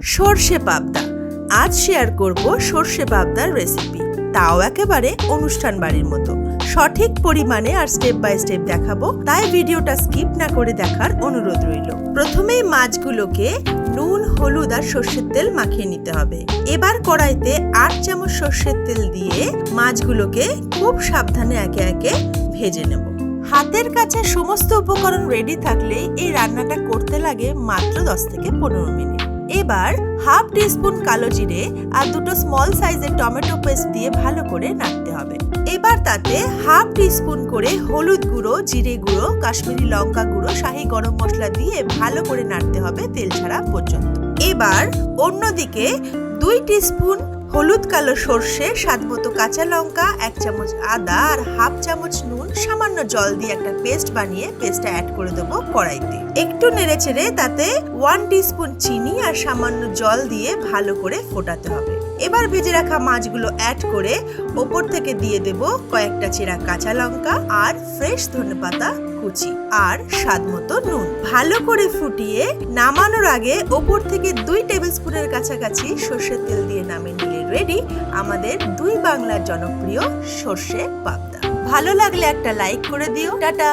সর্ষে পাবদা। আজ শেয়ার করব সর্ষে পাবদার রেসিপি তাও একেবারে অনুষ্ঠান বাড়ির মতো। সঠিক পরিমাণে আর স্টেপ বাই স্টেপ দেখাবো, তাই ভিডিওটা স্কিপ না করে দেখার অনুরোধ রইল। প্রথমেই মাছগুলোকে নুন, হলুদ আর সর্ষের তেল মাখিয়ে নিতে হবে। এবার কড়াইতে আট চামচ সর্ষের তেল দিয়ে মাছগুলোকে খুব সাবধানে একে একে ভেজে নেব। হাতের কাছে সমস্ত উপকরণ রেডি থাকলে এই রান্নাটা করতে লাগে মাত্র দশ থেকে পনেরো মিনিট। এবার হাফ টিস্পুন কালো জিরে আর দুটো স্মল সাইজের টমেটো পেস্ট দিয়ে ভালো করে নাড়তে হবে। এবার তাতে হাফ টিস্পুন করে হলুদ গুঁড়ো, জিরে গুঁড়ো, কাশ্মীরি লঙ্কা গুঁড়ো, শাহি গরম মশলা দিয়ে ভালো করে নাড়তে হবে তেল ছাড়া পর্যন্ত। এবার অন্যদিকে দুই টিস্পুন হলুদ কালো সর্ষে, স্বাদ মতো কাঁচা লঙ্কা, এক চামচ আদা আর হাফ চামচ নুন, সামান্য জল দিয়ে একটা পেস্ট বানিয়ে পেস্টটা অ্যাড করে দেবো কড়াইতে। একটু নেড়ে চেড়ে তাতে ওয়ান টিস্পুন চিনি আর সামান্য জল দিয়ে ভালো করে ফোটাতে হবে। এবার ভেজে রাখা মাছগুলো অ্যাড করে ওপর থেকে দিয়ে দেব কয়েকটা চেরা কাঁচা লঙ্কা আর ফ্রেশ ধনেপাতা কুচি আর স্বাদ মতো নুন। ভালো করে ফুটিয়ে নামানোর আগে ওপর থেকে দুই টেবিল স্পুনের কাছাকাছি সর্ষের তেল দিয়ে নামিয়ে নিলে রেডি আমাদের দুই বাংলার জনপ্রিয় সর্ষে পাবদা। ভালো লাগলে একটা লাইক করে দিও। টাটা!